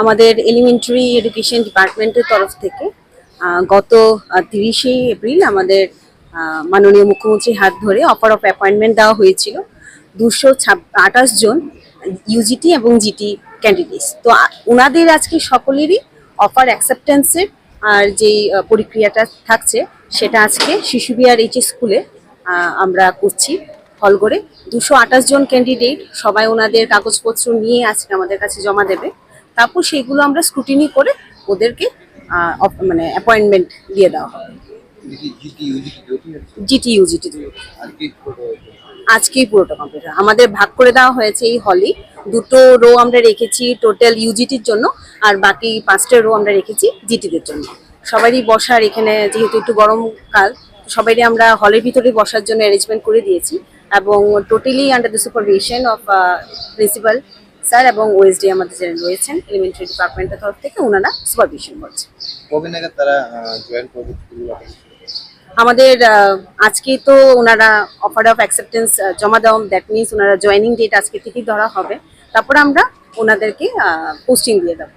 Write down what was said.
আমাদের elementary education ডিপার্টমেন্টের তরফ থেকে গত তিরিশে এপ্রিল আমাদের মাননীয় মুখ্যমন্ত্রীর হাত ধরে অফার অফ অ্যাপয়েন্টমেন্ট দেওয়া হয়েছিল দুশো আঠাশ জন ইউজিটি এবং জিটি ক্যান্ডিডেটস তো ওনাদের আজকে সকলেরই অফার অ্যাকসেপ্টেন্সের আর যেই প্রক্রিয়াটা থাকছে, সেটা আজকে শিশু বিহার এইচ স্কুলে আমরা করছি। হল করে। দুশো আঠাশ জন ক্যান্ডিডেট সবাই ওনাদের কাগজপত্র নিয়ে আজকে আমাদের কাছে জমা দেবে। তারপর সেইগুলো আমরা স্ক্রুটিনি করে ওদেরকে মানে অ্যাপয়েন্টমেন্ট দিয়ে দেওয়া হবে। আজকেই পুরোটা কমপ্লিট আমাদের ভাগ করে দেওয়া হয়েছে এই হলে দুটো রো আমরা রেখেছি টোটাল ইউজিটির জন্য আর বাকি পাঁচটা রো আমরা রেখেছি জিটিদের জন্য। সবারই বসার এখানে যেহেতু একটু গরমকাল সবারই আমরা হলের ভিতরে বসার জন্য অ্যারেঞ্জমেন্ট করে দিয়েছি। এবং totally under the supervision of principal sir এবং ওএসডি আমাদের যারা রয়েছেন এলিমেন্টারি ডিপার্টমেন্টের তরফ থেকে ওনারা সুপারভিশন করছে কবে নাগাদ তারা জয়েন করবে আমাদের আজকে তো ওনারা অফার অফ অ্যাকসেপ্টেন্স জমা দেওয়া দ্যাট মিনস ওনারা জয়েনিং ডেট আজকে থেকেই ধরা হবে। তারপর আমরা ওনাদেরকে পোস্টিং দিয়ে দেবো।